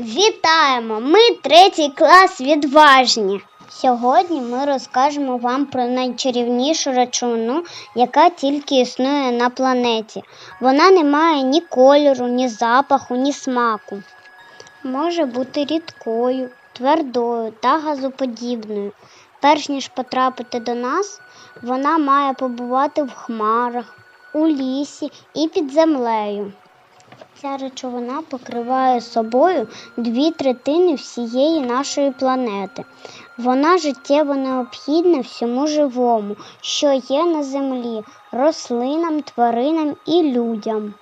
Вітаємо! Ми третій клас відважні. Сьогодні ми розкажемо вам про найчарівнішу речовину, яка тільки існує на планеті. Вона не має ні кольору, ні запаху, ні смаку. Може бути рідкою, твердою та газоподібною. Перш ніж потрапити до нас, вона має побувати в хмарах, у лісі і під землею. Ця речовина покриває собою дві третини всієї нашої планети. Вона життєво необхідна всьому живому, що є на землі, рослинам, тваринам і людям.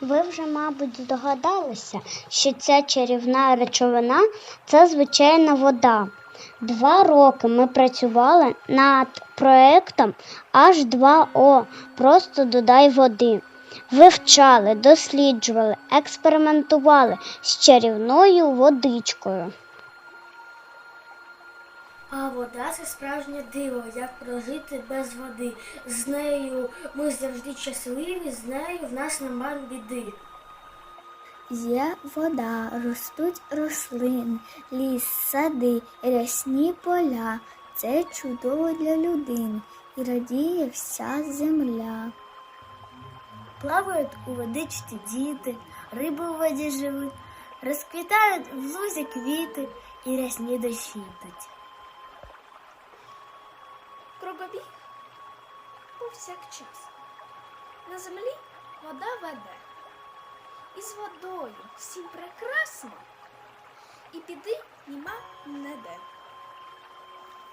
Ви вже, мабуть, здогадалися, що ця чарівна речовина це звичайна вода. Два роки ми працювали над проектом H2O. Просто додай води. Вивчали, досліджували, експериментували з чарівною водичкою. А вода це справжнє диво, як прожити без води. З нею ми завжди щасливі, з нею в нас нема біди. Є вода, ростуть рослини, ліс, сади, рясні поля. Це чудово для людини і радіє вся земля. Плавають у водичці діти, риби у воді живуть, розквітають в лузі квіти і рясні дощі йдуть. Кругобіг повсякчас. На землі вода веде. І з водою всім прекрасно, і біди нема неде.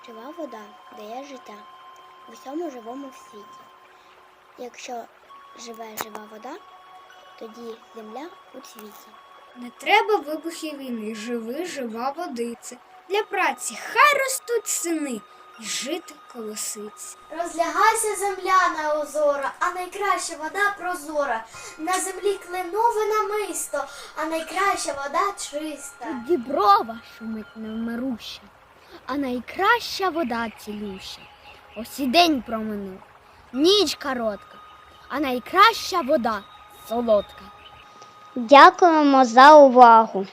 Жива вода дає життя в усьому живому в світі. Якщо живе жива вода, тоді земля у цвіті. Не треба вибухів війни, живи, жива водиця. Для праці хай ростуть сини і жити колосиці. Розлягайся земля на озора, а найкраща вода прозора. На землі кленове намисто, а найкраща вода чиста. Діброва шумить невмируща, а найкраща вода цілюща. Ось і день проминув, ніч коротка, а найкраща вода солодка. Дякуємо за увагу!